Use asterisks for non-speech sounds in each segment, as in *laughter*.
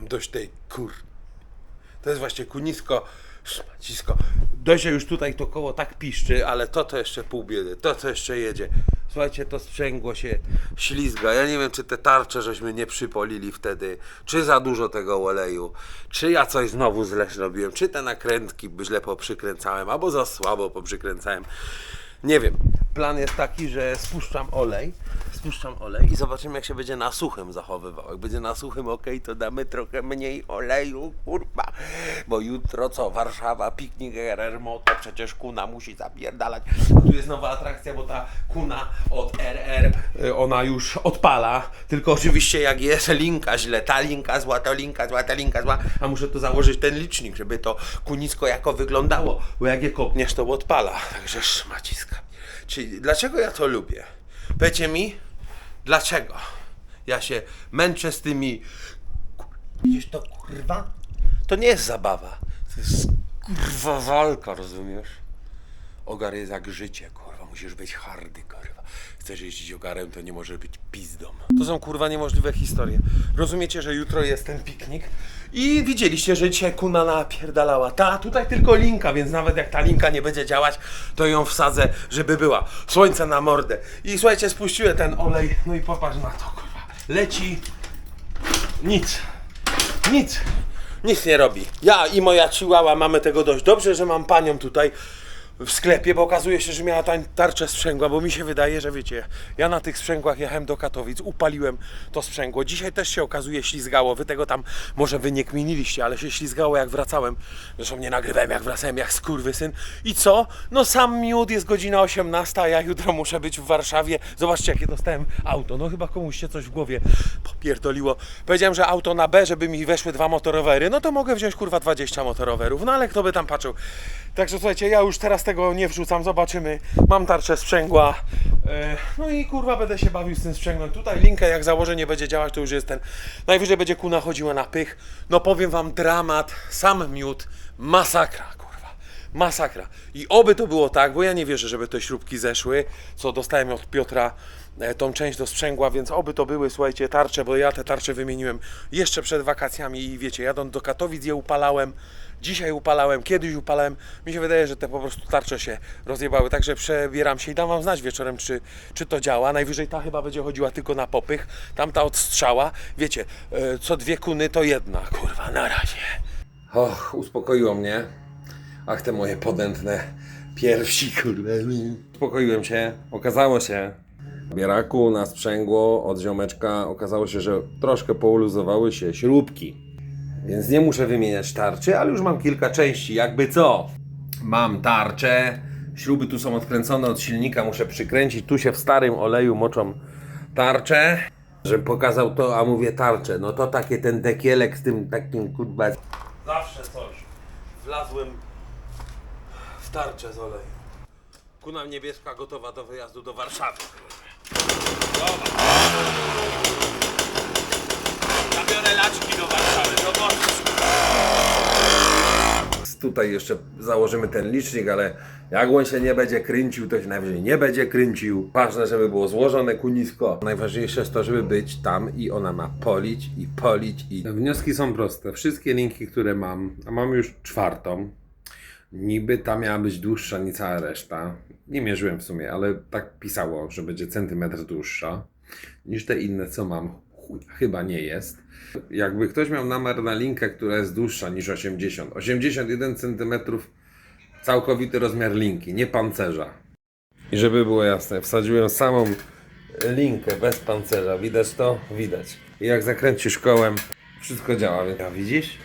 Dość tej kur... To jest właśnie kunisko, szmacisko. Dość, już tutaj to koło tak piszczy, ale to to jeszcze pół biedy, to to jeszcze jedzie. Słuchajcie, to sprzęgło się ślizga. Ja nie wiem, czy te tarcze żeśmy nie przypolili wtedy, czy za dużo tego oleju, czy ja coś znowu źle zrobiłem, czy te nakrętki źle poprzykręcałem, albo za słabo poprzykręcałem. Nie wiem. Plan jest taki, że spuszczam olej, spuszczam olej i zobaczymy jak się będzie na suchym zachowywał. Jak będzie na suchym ok, to damy trochę mniej oleju, kurwa. Bo jutro co? Warszawa, piknik RR Moto, przecież kuna musi zapierdalać. Tu jest nowa atrakcja, bo ta kuna od RR, y, ona już odpala. Tylko oczywiście jak jest linka źle, ta linka zła, to linka zła, ta linka zła, a muszę tu założyć ten licznik, żeby to kunisko jako wyglądało. Bo jak je kopniesz, to odpala. Także szmaciska. Czyli dlaczego ja to lubię? Powiecie mi, dlaczego ja się męczę z tymi. Widzisz to kurwa? To nie jest zabawa. To jest kurwa walka, rozumiesz? Ogar jest jak życie, kurwa. Musisz być hardy, kurwa. Chcesz jeździć ogarem, to nie może być pizdą. To są kurwa niemożliwe historie. Rozumiecie, że jutro jest ten piknik i widzieliście, że dzisiaj kuna napierdalała. Ta, tutaj tylko linka, więc nawet jak ta linka nie będzie działać, to ją wsadzę, żeby była. Słońce na mordę. I słuchajcie, spuściłem ten olej, no i popatrz na to, kurwa. Leci nic. Nic. Nic nie robi. Ja i moja chihuahua mamy tego dość dobrze, że mam panią tutaj w sklepie, bo okazuje się, że miała tarczę sprzęgła, bo mi się wydaje, że wiecie, ja na tych sprzęgłach jechałem do Katowic, upaliłem to sprzęgło. Dzisiaj też się okazuje ślizgało. Wy tego tam może wy nie kminiliście, ale się ślizgało jak wracałem. Zresztą nie nagrywałem jak wracałem jak skurwysyn. I co? No sam miód jest godzina 18, a ja jutro muszę być w Warszawie. Zobaczcie jakie dostałem auto. No chyba komuś się coś w głowie popierdoliło. Powiedziałem, że auto na B, żeby mi weszły dwa motorowery. No to mogę wziąć kurwa 20 motorowerów. No ale kto by tam patrzył. Także słuchajcie, ja już teraz tego nie wrzucam, zobaczymy. Mam tarczę sprzęgła. E, No i kurwa będę się bawił z tym sprzęgłem. Tutaj linkę jak założę nie będzie działać, to już jest ten. Najwyżej będzie kuna chodziła na pych. No powiem wam dramat, sam miód, masakra. Masakra. I oby to było tak, bo ja nie wierzę, żeby te śrubki zeszły, co dostałem od Piotra e, tą część do sprzęgła, więc oby to były, słuchajcie, tarcze, bo ja te tarcze wymieniłem jeszcze przed wakacjami i wiecie, jadąc do Katowic je upalałem, dzisiaj upalałem, kiedyś upalałem. Mi się wydaje, że te po prostu tarcze się rozjebały, także przebieram się i dam wam znać wieczorem, czy, czy to działa. Najwyżej ta chyba będzie chodziła tylko na popych, tamta odstrzała. Wiecie, e, co dwie kuny to jedna, kurwa, na razie. Och, uspokoiło mnie. Ach, te moje podętne piersi, kurde. Uspokoiłem się. Okazało się, bieraku na sprzęgło od ziomeczka okazało się, że troszkę pouluzowały się śrubki. Więc nie muszę wymieniać tarczy, ale już mam kilka części. Jakby co? Mam tarczę. Śruby tu są odkręcone od silnika, muszę przykręcić. Tu się w starym oleju moczą tarczę. Żebym pokazał to, a mówię tarczę. No to takie ten dekielek z tym takim kurwa. Zawsze coś. Wlazłem tarczę z oleju. Kuna niebieska gotowa do wyjazdu do Warszawy. Dobra. Zabiorę laczki do Warszawy, zobaczysz. Tutaj jeszcze założymy ten licznik, ale jak on się nie będzie kręcił, to się najwyżej nie będzie kręcił. Ważne, żeby było złożone kunisko. Najważniejsze jest to, żeby być tam i ona ma polić i polić i... Wnioski są proste. Wszystkie linki, które mam, a mam już czwartą, Niby ta miała być dłuższa niż cała reszta. Nie mierzyłem w sumie, ale tak pisało, że będzie centymetr dłuższa niż te inne, co mam. Chyba nie jest. Jakby ktoś miał numer na linkę, która jest dłuższa niż 80. 81 cm całkowity rozmiar linki, nie pancerza. I żeby było jasne, wsadziłem samą linkę bez pancerza. Widać to? Widać. I jak zakręcisz kołem, wszystko działa. Widzisz?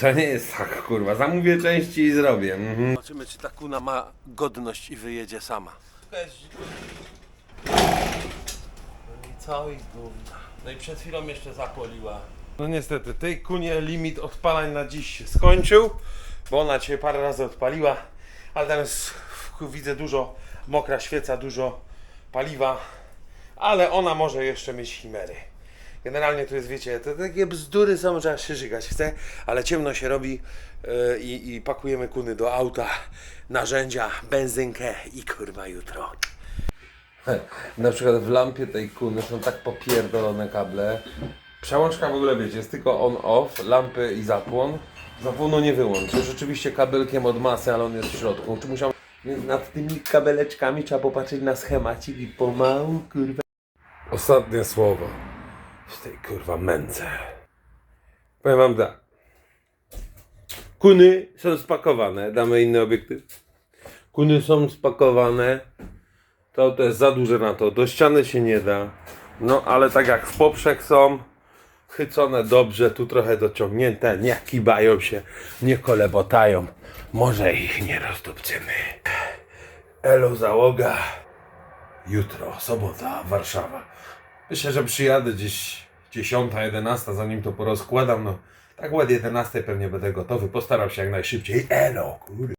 To nie jest tak, kurwa. Zamówię części i zrobię. Mhm. Zobaczymy, czy ta kuna ma godność i wyjedzie sama. No i cały gówna. No i przed chwilą jeszcze zapoliła. No niestety, tej kunie limit odpalań na dziś się skończył, bo ona cię parę razy odpaliła, ale tam jest, w- widzę dużo mokra świeca, dużo paliwa, ale ona może jeszcze mieć chimery. Generalnie tu jest, wiecie, to takie bzdury są, że aż się żygać chce, ale ciemno się robi yy, i, i pakujemy kuny do auta, narzędzia, benzynkę i kurwa jutro. *laughs* Na przykład w lampie tej kuny są tak popierdolone kable, Przełączka w ogóle wiecie, jest tylko on-off, lampy i zapłon. Zapłonu nie wyłączę. Rzeczywiście kabelkiem od masy, ale on jest w środku. Czy musiał... Więc nad tymi kabeleczkami trzeba popatrzeć na schemacik i pomału, kurwa. Ostatnie słowo w tej kurwa męce. Powiem wam tak. Kuny są spakowane. Damy inny obiektyw. Kuny są spakowane. To, to jest za duże na to. Do ściany się nie da. No ale tak jak w poprzek są. Chycone dobrze, tu trochę dociągnięte, nie kibają się, nie kolebotają. Może ich nie rozdupcymy. Elo załoga. Jutro, sobota, Warszawa. Myślę, że przyjadę gdzieś 10, 11, zanim to porozkładam. No, tak ładnie 11 pewnie będę gotowy. Postaram się jak najszybciej. Elo, kurde.